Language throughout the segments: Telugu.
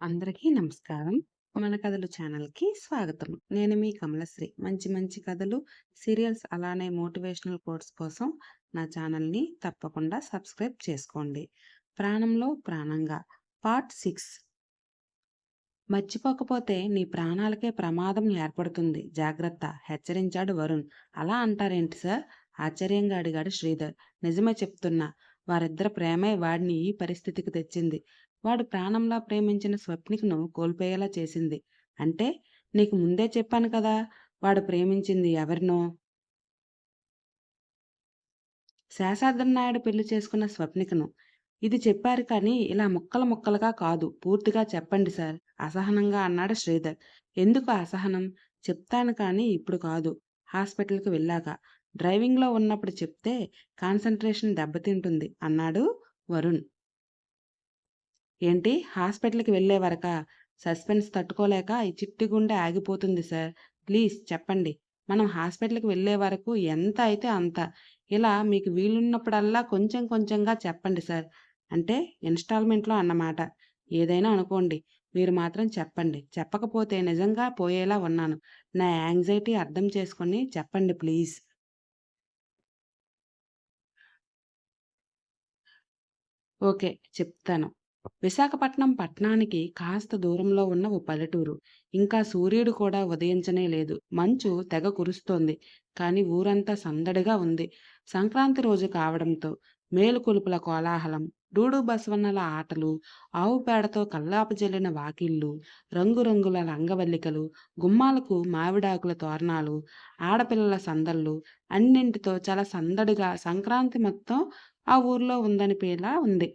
అందరికీ నమస్కారం. మన కథలు ఛానల్‌కి స్వాగతం. నేను మీ కమలశ్రీ. మంచి మంచి కథలు, సీరియల్స్ అలానే మోటివేషనల్ కోట్స్ కోసం నా ఛానల్‌ని తప్పకుండా సబ్స్క్రైబ్ చేసుకోండి. ప్రాణంలో ప్రాణంగా పార్ట్ సిక్స్ మర్చిపోకపోతే నీ ప్రాణాలకే ప్రమాదం ఏర్పడుతుంది. జాగ్రత్త హెచ్చరించాడు వరుణ్. అలా అంటారేంటి సార్? ఆశ్చర్యంగా అడిగాడు శ్రీధర్. నిజమే చెప్తున్నా. వారిద్దరి ప్రేమే వాడిని ఈ పరిస్థితికి తెచ్చింది. వాడు ప్రాణంలా ప్రేమించిన స్వప్నికను కోల్పోయేలా చేసింది. అంటే నీకు ముందే చెప్పాను కదా! వాడు ప్రేమించింది ఎవరినో? శేషాద్రి నాయుడు పెళ్ళి చేసుకున్న స్వప్నికను. ఇది చెప్పారు కానీ ఇలా ముక్కలు ముక్కలుగా కాదు. పూర్తిగా చెప్పండి సార్ అసహనంగా అన్నాడు శ్రీధర్. ఎందుకు అసహనం? చెప్తాను కానీ ఇప్పుడు కాదు. హాస్పిటల్‌కి వెళ్ళాక. డ్రైవింగ్‌లో ఉన్నప్పుడు చెప్తే కాన్సన్ట్రేషన్ దెబ్బతింటుంది అన్నాడు వరుణ్. ఏంటి హాస్పిటల్‌కి వెళ్ళే వరకా? సస్పెన్స్ తట్టుకోలేక ఈ చిట్టి గుండె ఆగిపోతుంది సార్. ప్లీజ్ చెప్పండి. మనం హాస్పిటల్‌కి వెళ్ళే వరకు ఎంత అయితే అంత. ఇలా మీకు వీలున్నప్పుడల్లా కొంచెం కొంచెంగా చెప్పండి సార్. అంటే ఇన్‌స్టాల్‌మెంట్‌లో అన్నమాట. ఏదైనా అనుకోండి. మీరు మాత్రం చెప్పండి. చెప్పకపోతే నిజంగా పోయేలా ఉన్నాను. నా యాంగ్జైటీ అర్థం చేసుకొని చెప్పండి ప్లీజ్. ఓకే. చెప్తాను. విశాఖపట్నం పట్టణానికి కాస్త దూరంలో ఉన్న ఓ పల్లెటూరు. ఇంకా సూర్యుడు కూడా ఉదయించనే లేదు. మంచు తెగ కురుస్తోంది. కానీ ఊరంతా సందడిగా ఉంది. సంక్రాంతి రోజు కావడంతో మేలుకొలుపుల కోలాహలం, డూడు బస్వన్నల ఆటలు, ఆవు పేడతో కల్లాపు జల్లిన వాకిళ్ళు, రంగురంగుల రంగవల్లికలు, గుమ్మాలకు మావిడాకుల తోరణాలు, ఆడపిల్లల సందళ్ళు అన్నింటితో చాలా సందడిగా సంక్రాంతి మొత్తం ఆ ఊర్లో ఉందనిపేలా ఉంది.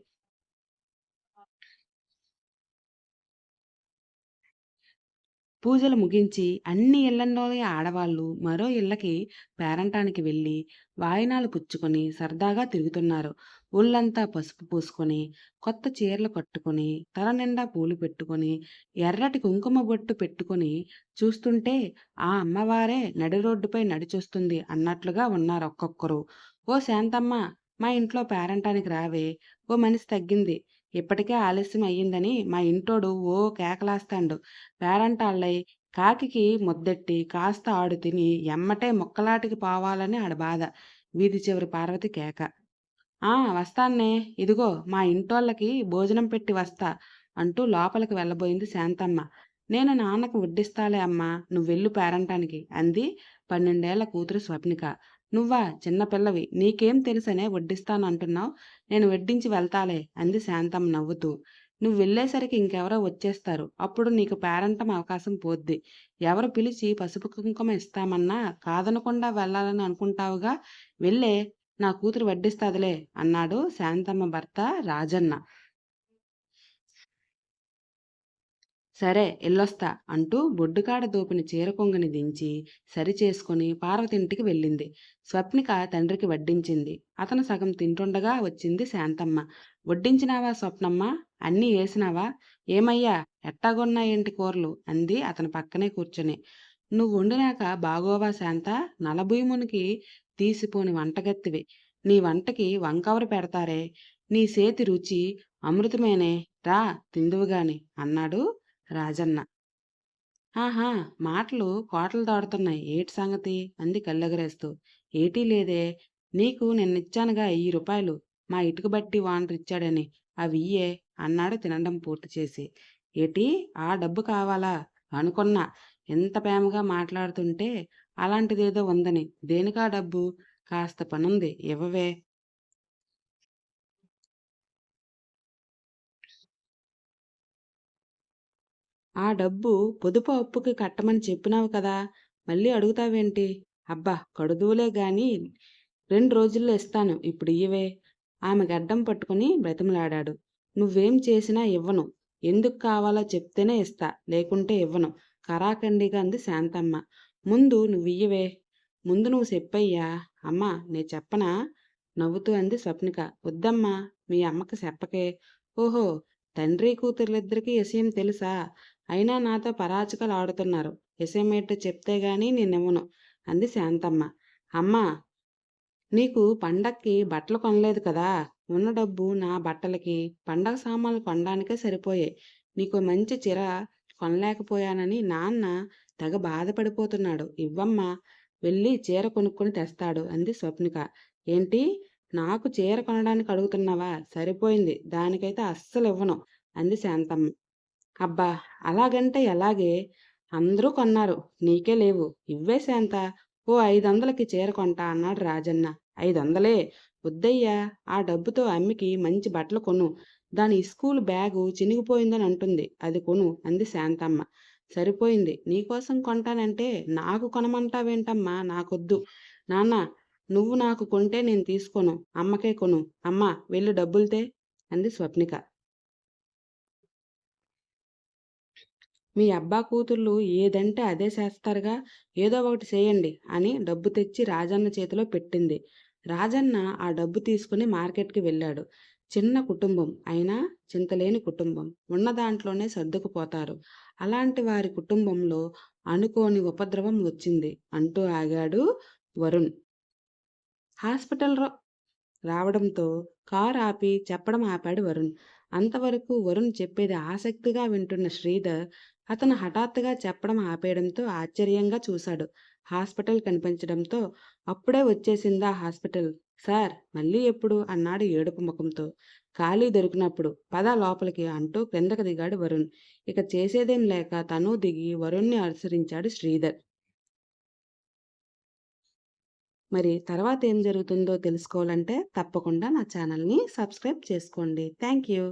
పూజలు ముగించి అన్ని ఇళ్ళల్లోని ఆడవాళ్ళు మరో ఇళ్ళకి పేరంటానికి వెళ్ళి వాయినాలు పుచ్చుకొని సరదాగా తిరుగుతున్నారు. ఒళ్ళంతా పసుపు పూసుకొని, కొత్త చీరలు కట్టుకొని, తల నిండా పూలు పెట్టుకొని, ఎర్రటి కుంకుమ బొట్టు పెట్టుకొని చూస్తుంటే ఆ అమ్మవారే నడి రోడ్డుపై నడిచొస్తుంది అన్నట్లుగా ఉన్నారు ఒక్కొక్కరు. ఓ శాంతమ్మ మా ఇంట్లో పేరంటానికి రావే ఓ మనిషి తగ్గింది. ఇప్పటికే ఆలస్యం అయ్యిందని మా ఇంటోడు ఓ కేకలేస్తాండు. పేరంటాళ్ళై కాకికి ముద్దెట్టి కాస్త ఆడు తిని ఎమ్మటే ముక్కలాటికి పోవాలని ఆడ బాధ. వీధి చివరి పార్వతి కేక. ఆ! వస్తాన్నే. ఇదిగో మా ఇంటోళ్ళకి భోజనం పెట్టి వస్తా అంటూ లోపలికి వెళ్ళబోయింది శాంతమ్మ. నేను నాన్నకు వడ్డిస్తాలే అమ్మా నువ్వెళ్ళు పేరంటానికి అంది పన్నెండేళ్ళ కూతురు స్వప్నిక. నువ్వా చిన్నపిల్లవి నీకేం తెలుసనే వడ్డిస్తానంటున్నావు నేను వడ్డించి వెళ్తాలే అంది శాంతమ్మ నవ్వుతూ. నువ్వు వెళ్ళేసరికి ఇంకెవరో వచ్చేస్తారు. అప్పుడు నీకు పేరంటం అవకాశం పోద్ది. ఎవరు పిలిచి పసుపు కుంకుమ ఇస్తామన్నా కాదనకుండా వెళ్ళాలని అనుకుంటావుగా వెళ్ళే నా కూతురు వడ్డిస్తాదిలే అన్నాడు శాంతమ్మ భర్త రాజన్న. సరే ఎల్లొస్తా అంటూ బొడ్డుకాడ దోపిన చీర కొంగుని దించి సరిచేసుకుని పార్వతింటికి వెళ్ళింది. స్వప్నిక తండ్రికి వడ్డించింది. అతను సగం తింటుండగా వచ్చింది శాంతమ్మ. వడ్డించినావా స్వప్నమ్మ? అన్నీ వేసినావా ఏమయ్యా ఎట్టాగొన్నాయేంటి కూరలు? అంది అతని పక్కనే కూర్చొని. నువ్వు వండినాక బాగోవా శాంత? నలభూమునికి తీసిపోని వంటగత్తివి నీ వంటకి వంకవరు పెడతారే. నీ సేతి రుచి అమృతమేనే. రా తిందువుగాని అన్నాడు రాజన్న. ఆహా! మాటలు కోటలు దాటుతున్నాయి. ఏటి సంగతి? అంది కళ్ళెగరేస్తూ. ఏటీ లేదే. నీకు నిన్నిచ్చానుగా ఎయ్యి రూపాయలు. మా ఇటుక బట్టి ఓనర్ ఇచ్చాడని. అవియ్యే అన్నాడు తినడం పూర్తి చేసి. ఏటీ ఆ డబ్బు కావాలా? అనుకున్నా. ఇంత ప్రేమగా మాట్లాడుతుంటే అలాంటిదేదో ఉందని. దేనికా డబ్బు? కాస్త పనుంది ఇవ్వవే. ఆ డబ్బు పొదుపు అప్పుకి కట్టమని చెప్పినావు కదా! మళ్ళీ అడుగుతావేంటి? అబ్బా కడుదువులే గాని రెండు రోజుల్లో ఇస్తాను ఇప్పుడు ఇయ్యవే ఆమె గడ్డం పట్టుకుని బ్రతిమలాడాడు నువ్వేం చేసినా ఇవ్వను. ఎందుకు కావాలో చెప్తేనే ఇస్తా. లేకుంటే ఇవ్వను. కరాఖండిగా అంది శాంతమ్మ. ముందు నువ్వు ఇయ్యవే ముందు నువ్వు చెప్పయ్యా. అమ్మా నే చెప్పనా? నవ్వుతూ అంది స్వప్నిక. వద్దమ్మా మీ అమ్మకి చెప్పకే. ఓహో! తండ్రి కూతుర్లిద్దరికీ విషయం తెలుసా? అయినా నాతో పరాచికలు ఆడుతున్నారు. విషయమేంటో చెప్తే గాని నేనివ్వను అంది శాంతమ్మ. అమ్మా! నీకు పండక్కి బట్టలు కొనలేదు కదా! ఉన్న డబ్బు నా బట్టలకి, పండగ సామాన్లు కొనడానికే సరిపోయాయి. నీకు మంచి చీర కొనలేకపోయానని నాన్న తెగ బాధపడిపోతున్నాడు. ఇవ్వమ్మా! వెళ్ళి చీర కొనుక్కొని తెస్తాడు అంది స్వప్నిక. ఏంటి? నాకు చీర కొనడానికి అడుగుతున్నావా? సరిపోయింది. దానికైతే అస్సలు ఇవ్వను అంది శాంతమ్మ. అబ్బా! అలాగంటే ఎలాగే? అందరూ కొన్నారు. నీకే లేవు. ఇవ్వే శాంత. ఓ ఐదొందలకి చీర కొంటా అన్నాడు రాజన్న. ఐదొందలే? వద్దయ్యా! ఆ డబ్బుతో అమ్మికి మంచి బట్టలు కొను. దాని స్కూల్ బ్యాగు చినిగిపోయిందని అంటుంది. అది కొను అంది శాంతమ్మ. సరిపోయింది. నీకోసం కొంటానంటే నాకు కొనమంటావేంటమ్మా? నాకొద్దు. నాన్న నువ్వు నాకు కొంటే నేను తీసుకోను. అమ్మకే కొను. అమ్మా! వెళ్ళి డబ్బులతే అంది స్వప్నిక. మీ అబ్బా కూతుళ్ళు ఏదంటే అదే చేస్తారుగా. ఏదో ఒకటి చేయండి అని డబ్బు తెచ్చి రాజన్న చేతిలో పెట్టింది. రాజన్న ఆ డబ్బు తీసుకుని మార్కెట్‌కి వెళ్ళాడు. చిన్న కుటుంబం అయినా చింతలేని కుటుంబం. ఉన్న దాంట్లోనే సర్దుకుపోతారు. అలాంటి వారి కుటుంబంలో అనుకోని ఉపద్రవం వచ్చింది అంటూ ఆగాడు వరుణ్. హాస్పిటల్ రావడంతో కారు ఆపి చెప్పడం ఆపాడు వరుణ్. అంతవరకు వరుణ్ చెప్పేది ఆసక్తిగా వింటున్న శ్రీధర్ అతను హఠాత్తుగా చెప్పడం ఆపేయడంతో ఆశ్చర్యంగా చూశాడు. హాస్పిటల్ కనిపించడంతో అప్పుడే వచ్చేసిందా హాస్పిటల్? సార్ మళ్ళీ ఎప్పుడు? అన్నాడు ఏడుపు ముఖంతో. ఖాళీ దొరికినప్పుడు. పద లోపలికి అంటూ క్రిందకి దిగాడు వరుణ్. ఇక చేసేదేం లేక తను దిగి వరుణ్ణి అనుసరించాడు శ్రీధర్. మరి తర్వాత ఏం జరుగుతుందో తెలుసుకోవాలంటే తప్పకుండా నా ఛానల్‌ని సబ్స్క్రైబ్ చేసుకోండి. Thank you.